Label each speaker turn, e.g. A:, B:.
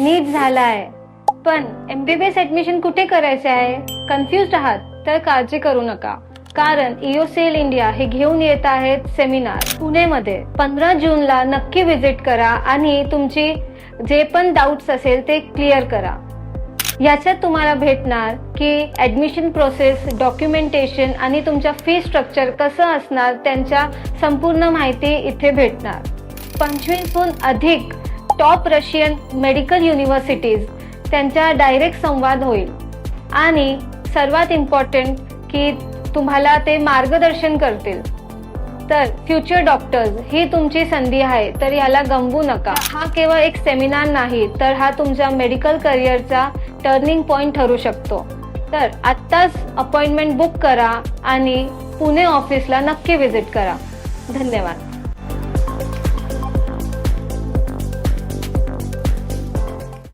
A: नीट झालाय. पण MBBS admission कुठे करायचे आहे? कन्फ्युज आहात तर काळजी करू नका. कारण इओसीएल इंडिया हे घेऊन येत आहेत सेमिनार पुणेमध्ये. पंधरा जूनला नक्की विजिट करा आणि तुमची जे पण डाऊट्स असेल ते क्लिअर करा. याच्यात तुम्हाला भेटणार की ऍडमिशन प्रोसेस डॉक्युमेंटेशन आणि तुमच्या फी स्ट्रक्चर कसं असणार त्यांच्या संपूर्ण माहिती इथे भेटणार. पंचवीसहून अधिक टॉप रशियन मेडिकल युनिव्हर्सिटीज त्यांच्या डायरेक्ट संवाद होईल. आणि सर्वात इम्पॉर्टंट की तुम्हाला ते मार्गदर्शन करतील. तर फ्युचर डॉक्टर्स ही तुमची संधी आहे तर याला गमवू नका. हा केवळ एक सेमिनार नाही तर हा तुमच्या मेडिकल करिअरचा टर्निंग पॉइंट ठरू शकतो. तर आत्ताच अपॉइंटमेंट बुक करा आणि पुणे ऑफिसला नक्की व्हिजिट करा. धन्यवाद.